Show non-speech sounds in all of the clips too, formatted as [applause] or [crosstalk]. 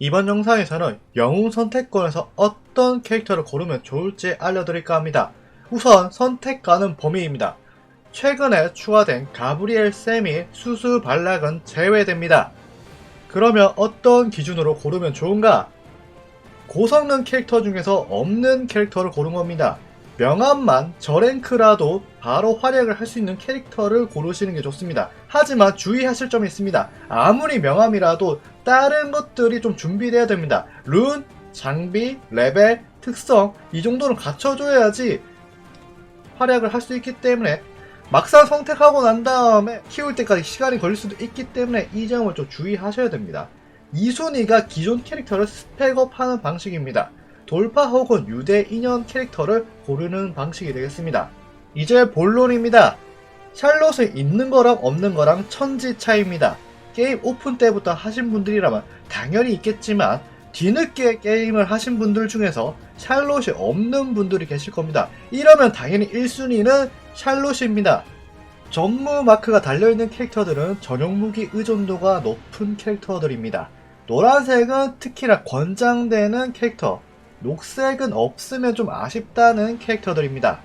이번 영상에서는 영웅 선택권에서 어떤 캐릭터를 고르면 좋을지 알려드릴까 합니다. 우선 선택가는 범위입니다. 최근에 추가된 가브리엘 쌤이 수수 발락은 제외됩니다. 그러면 어떤 기준으로 고르면 좋은가? 고성능 캐릭터 중에서 없는 캐릭터를 고른 겁니다. 명함만 저랭크라도 바로 활약을 할 수 있는 캐릭터를 고르시는 게 좋습니다. 하지만 주의하실 점이 있습니다. 아무리 명함이라도 다른 것들이 좀 준비돼야 됩니다. 룬, 장비, 레벨, 특성 이 정도는 갖춰줘야지 활약을 할 수 있기 때문에 막상 선택하고 난 다음에 키울 때까지 시간이 걸릴 수도 있기 때문에 이 점을 좀 주의하셔야 됩니다. 이 순위가 기존 캐릭터를 스펙업하는 방식입니다. 돌파 혹은 유대 인연 캐릭터를 고르는 방식이 되겠습니다. 이제 본론입니다. 샬롯은 있는 거랑 없는 거랑 천지 차이입니다. 게임 오픈 때부터 하신 분들이라면 당연히 있겠지만 뒤늦게 게임을 하신 분들 중에서 샬롯이 없는 분들이 계실 겁니다. 이러면 당연히 1순위는 샬롯입니다. 전무 마크가 달려있는 캐릭터들은 전용 무기 의존도가 높은 캐릭터들입니다. 노란색은 특히나 권장되는 캐릭터, 녹색은 없으면 좀 아쉽다는 캐릭터들입니다.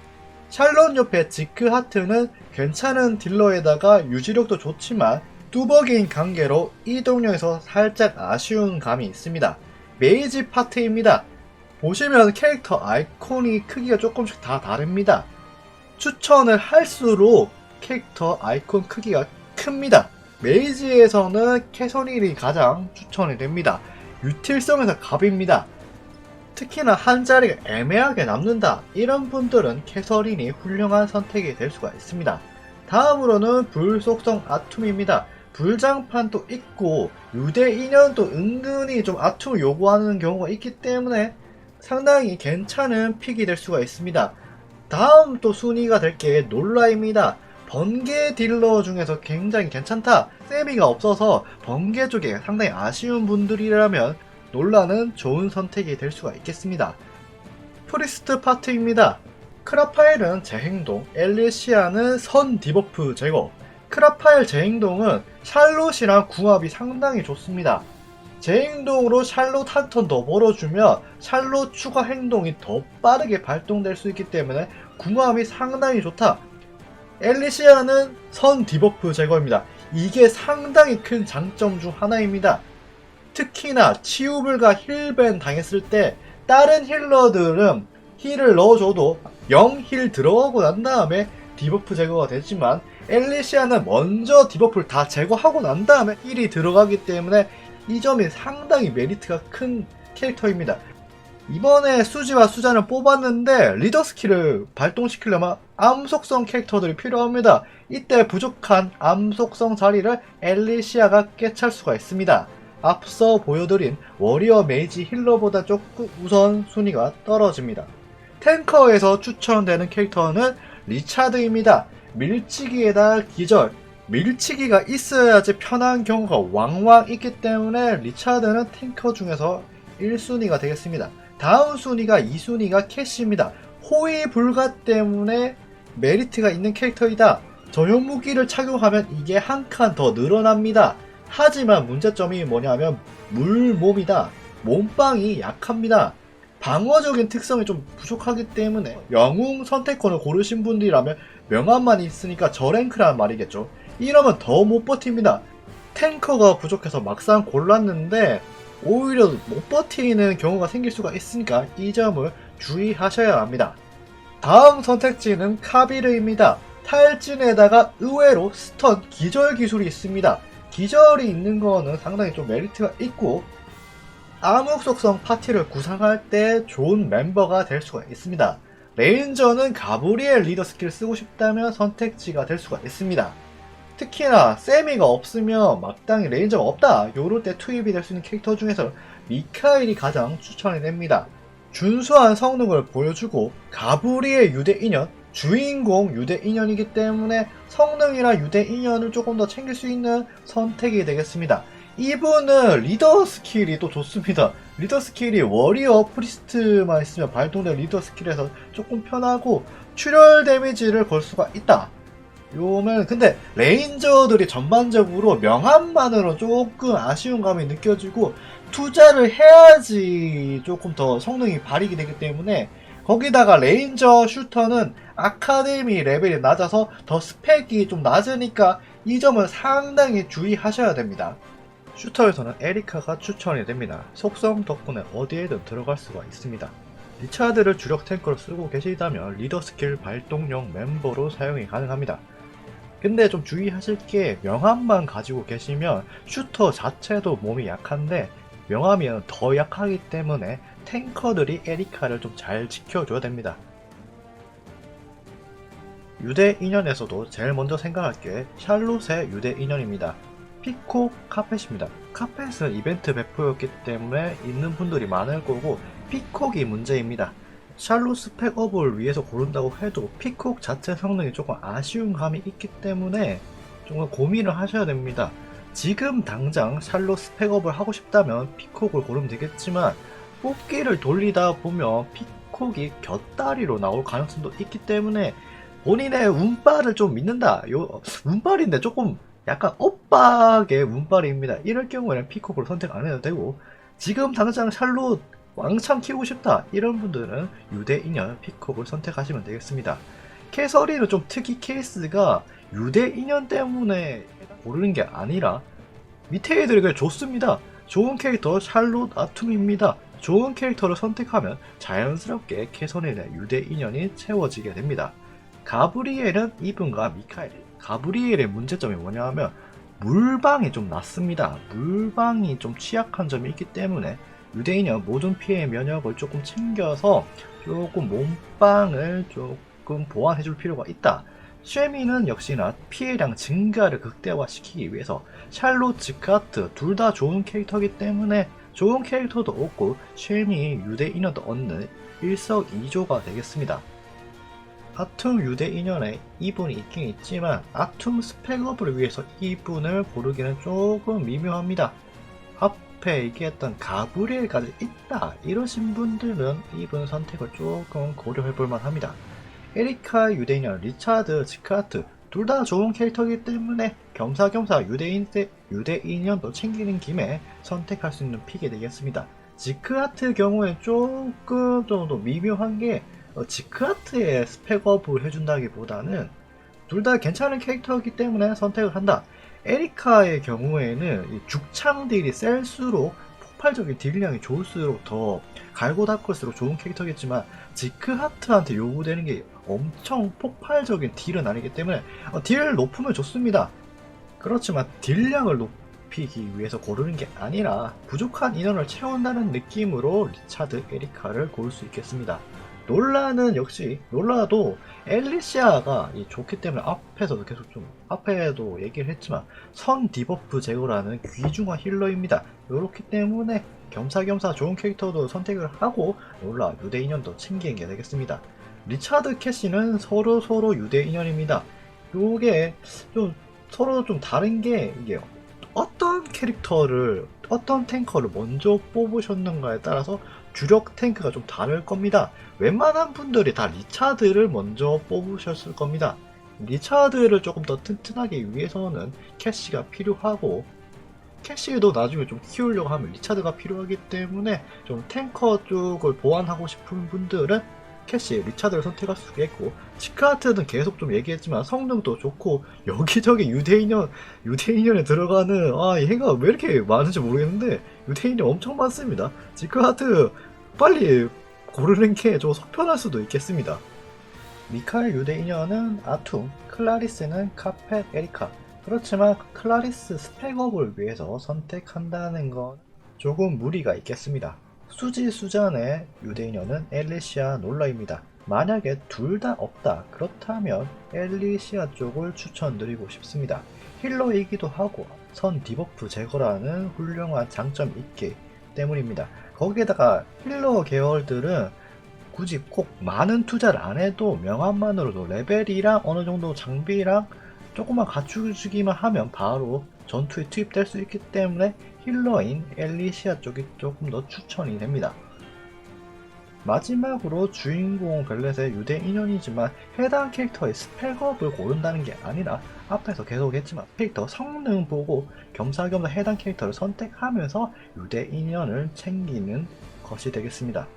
샬롯 옆에 지크 하트는 괜찮은 딜러에다가 유지력도 좋지만 뚜벅이인 관계로 이동력에서 살짝 아쉬운 감이 있습니다. 메이지 파트입니다. 보시면 캐릭터 아이콘이 크기가 조금씩 다 다릅니다. 추천을 할수록 캐릭터 아이콘 크기가 큽니다. 메이지에서는 캐서린이 가장 추천이 됩니다. 유틸성에서 갑입니다. 특히나 한 자리가 애매하게 남는다. 이런 분들은 캐서린이 훌륭한 선택이 될 수가 있습니다. 다음으로는 불속성 아툼입니다. 불장판도 있고 유대 인연도 은근히 좀 아툼을 요구하는 경우가 있기 때문에 상당히 괜찮은 픽이 될 수가 있습니다. 다음 또 순위가 될 게 놀라입니다. 번개 딜러 중에서 굉장히 괜찮다. 세미가 없어서 번개 쪽에 상당히 아쉬운 분들이라면 놀라는 좋은 선택이 될 수가 있겠습니다. 프리스트 파트입니다. 크라파엘은 재행동, 엘리시아는 선 디버프 제거. 크라파엘 재행동은 샬롯이랑 궁합이 상당히 좋습니다. 재행동으로 샬롯 한 턴 더 벌어주면 샬롯 추가 행동이 더 빠르게 발동될 수 있기 때문에 궁합이 상당히 좋다. 엘리시아는 선 디버프 제거입니다. 이게 상당히 큰 장점 중 하나입니다. 특히나 치우블과 힐밴 당했을 때 다른 힐러들은 힐을 넣어줘도 0힐 들어가고 난 다음에 디버프 제거가 되지만 엘리시아는 먼저 디버프를 다 제거하고 난 다음에 힐이 들어가기 때문에 이 점이 상당히 메리트가 큰 캐릭터입니다. 이번에 수지와 수자는 뽑았는데 리더 스킬을 발동시키려면 암속성 캐릭터들이 필요합니다. 이때 부족한 암속성 자리를 엘리시아가 깨찰 수가 있습니다. 앞서 보여드린 워리어 메이지 힐러보다 조금 우선 순위가 떨어집니다. 탱커에서 추천되는 캐릭터는 리차드입니다. 밀치기에다 기절, 밀치기가 있어야지 편한 경우가 왕왕 있기 때문에 리차드는 탱커 중에서 1순위가 되겠습니다. 다음 순위가 2순위가 캐시입니다. 호위 불가 때문에 메리트가 있는 캐릭터이다. 전용 무기를 착용하면 이게 한 칸 더 늘어납니다. 하지만 문제점이 뭐냐면 물몸이다. 몸빵이 약합니다. 방어적인 특성이 좀 부족하기 때문에 영웅 선택권을 고르신 분들이라면 명함만 있으니까 저랭크란 말이겠죠. 이러면 더 못 버팁니다. 탱커가 부족해서 막상 골랐는데 오히려 못 버티는 경우가 생길 수가 있으니까 이 점을 주의하셔야 합니다. 다음 선택지는 카비르입니다. 탈진에다가 의외로 스턴 기절 기술이 있습니다. 기절이 있는 거는 상당히 좀 메리트가 있고 암흑 속성 파티를 구상할 때 좋은 멤버가 될 수가 있습니다. 레인저는 가브리엘 리더 스킬 쓰고 싶다면 선택지가 될 수가 있습니다. 특히나 세미가 없으면 마땅히 레인저가 없다 요럴 때 투입이 될 수 있는 캐릭터 중에서 미카엘이 가장 추천이 됩니다. 준수한 성능을 보여주고 가브리엘 유대 인연 주인공 유대 인연이기 때문에 성능이나 유대 인연을 조금 더 챙길 수 있는 선택이 되겠습니다. 이분은 리더 스킬이 또 좋습니다. 리더 스킬이 워리어 프리스트만 있으면 발동된 리더 스킬에서 조금 편하고 출혈 데미지를 걸 수가 있다. 요면 근데 레인저들이 전반적으로 명함만으로 조금 아쉬운 감이 느껴지고 투자를 해야지 조금 더 성능이 발휘가 되기 때문에 거기다가 레인저 슈터는 아카데미 레벨이 낮아서 더 스펙이 좀 낮으니까 이 점을 상당히 주의하셔야 됩니다. 슈터에서는 에리카가 추천이 됩니다. 속성 덕분에 어디에든 들어갈 수가 있습니다. 리차드를 주력 탱커로 쓰고 계시다면 리더 스킬 발동용 멤버로 사용이 가능합니다. 근데 좀 주의하실 게 명함만 가지고 계시면 슈터 자체도 몸이 약한데 명함이면 더 약하기 때문에 탱커들이 에리카를 좀 잘 지켜줘야 됩니다. 유대 인연에서도 제일 먼저 생각할 게 샬롯의 유대 인연입니다. 피코 카펫입니다. 카펫은 이벤트 배포였기 때문에 있는 분들이 많을 거고 피콕이 문제입니다. 샬롯 스펙업을 위해서 고른다고 해도 피콕 자체 성능이 조금 아쉬운 감이 있기 때문에 조금 고민을 하셔야 됩니다. 지금 당장 샬롯 스펙업을 하고 싶다면 피콕을 고르면 되겠지만 뽑기를 돌리다 보면 피콕이 곁다리로 나올 가능성도 있기 때문에 본인의 운빨을 좀 믿는다. 요 운빨인데 조금 약간 엇박의 운빨입니다. 이럴 경우에는 피콕을 선택 안 해도 되고 지금 당장 샬롯 왕창 키우고 싶다 이런 분들은 유대 인연 피콕을 선택하시면 되겠습니다. 캐서리는 좀 특이 케이스가 유대 인연 때문에 고르는 게 아니라 밑에 애들에게 좋습니다. 좋은 캐릭터 샬롯 아툼입니다. 좋은 캐릭터를 선택하면 자연스럽게 캐서린의 유대 인연이 채워지게 됩니다. 가브리엘은 이분과 미카엘. 가브리엘의 문제점이 뭐냐면 물방이 좀 낮습니다. 물방이 좀 취약한 점이 있기 때문에 유대인은 모든 피해 면역을 조금 챙겨서 조금 몸빵을 조금 보완해줄 필요가 있다. 쉐미는 역시나 피해량 증가를 극대화시키기 위해서 샬롯, 지카트 둘 다 좋은 캐릭터이기 때문에 좋은 캐릭터도 얻고 쉐미 유대인어도 얻는 일석이조가 되겠습니다. 아툼 유대 인연에 이분이 있긴 있지만 아툼 스펙업을 위해서 이분을 고르기는 조금 미묘합니다. 앞에 얘기했던 가브리엘까지 있다 이러신 분들은 이분 선택을 조금 고려해 볼 만합니다. 에리카 유대인연, 리차드, 지카트 둘 다 좋은 캐릭터이기 때문에 겸사겸사 유대인 때 유대인연도 챙기는 김에 선택할 수 있는 픽이 되겠습니다. 지크하트 경우에 조금 정도 미묘한 게 어, 지크하트의 스펙업을 해준다기보다는 둘 다 괜찮은 캐릭터이기 때문에 선택을 한다. 에리카의 경우에는 이 죽창 딜이 셀수록 폭발적인 딜량이 좋을수록 더 갈고 닦을수록 좋은 캐릭터겠지만 지크하트한테 요구되는 게 엄청 폭발적인 딜은 아니기 때문에 어, 딜 높으면 좋습니다. 그렇지만 딜량을 높이기 위해서 고르는 게 아니라 부족한 인원을 채운다는 느낌으로 리차드 에리카를 고를 수 있겠습니다. 놀라는 역시 놀라도 엘리시아가 이 좋기 때문에 앞에서도 계속 좀 앞에도 얘기를 했지만 선 디버프 제거라는 귀중한 힐러입니다. 이렇기 때문에 겸사겸사 좋은 캐릭터도 선택을 하고 놀라 유대 인연도 챙기는 게 되겠습니다. 리차드 캐시는 서로 서로 유대 인연입니다. 요게 좀 서로 좀 다른 게 이게 어떤 캐릭터를 어떤 탱커를 먼저 뽑으셨는가에 따라서 주력 탱크가 좀 다를 겁니다. 웬만한 분들이 다 리차드를 먼저 뽑으셨을 겁니다. 리차드를 조금 더 튼튼하게 위해서는 캐시가 필요하고 캐시도 나중에 좀 키우려고 하면 리차드가 필요하기 때문에 좀 탱커 쪽을 보완하고 싶은 분들은 캐시, 리차드를 선택할 수 있겠고 치크하트는 계속 좀 얘기했지만 성능도 좋고 [laughs] 여기저기 유대인연 유대인연에 들어가는 아 얘가 왜 이렇게 많은지 모르겠는데 유대인연 엄청 많습니다. 지크하트 빨리 고르는 게 좀 속편할 수도 있겠습니다. 미카엘 유대인연은 아툼, 클라리스는 카펫, 에리카. 그렇지만 클라리스 스펙업을 위해서 선택한다는 건 조금 무리가 있겠습니다. 수지 수잔의 유대인연은 엘리시아 놀라입니다. 만약에 둘 다 없다 그렇다면 엘리시아 쪽을 추천드리고 싶습니다. 힐러이기도 하고 선 디버프 제거라는 훌륭한 장점이 있기 때문입니다. 거기에다가 힐러 계열들은 굳이 꼭 많은 투자를 안 해도 명함만으로도 레벨이랑 어느 정도 장비랑 조금만 갖추기만 하면 바로 전투에 투입될 수 있기 때문에 힐러인 엘리시아 쪽이 조금 더 추천이 됩니다. 마지막으로 주인공 벨렛의 유대 인연이지만 해당 캐릭터의 스펙업을 고른다는 게 아니라 앞에서 계속 했지만 캐릭터 성능 보고 겸사겸사 해당 캐릭터를 선택하면서 유대 인연을 챙기는 것이 되겠습니다.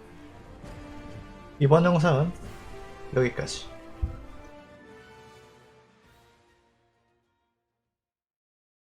이번 영상은 여기까지.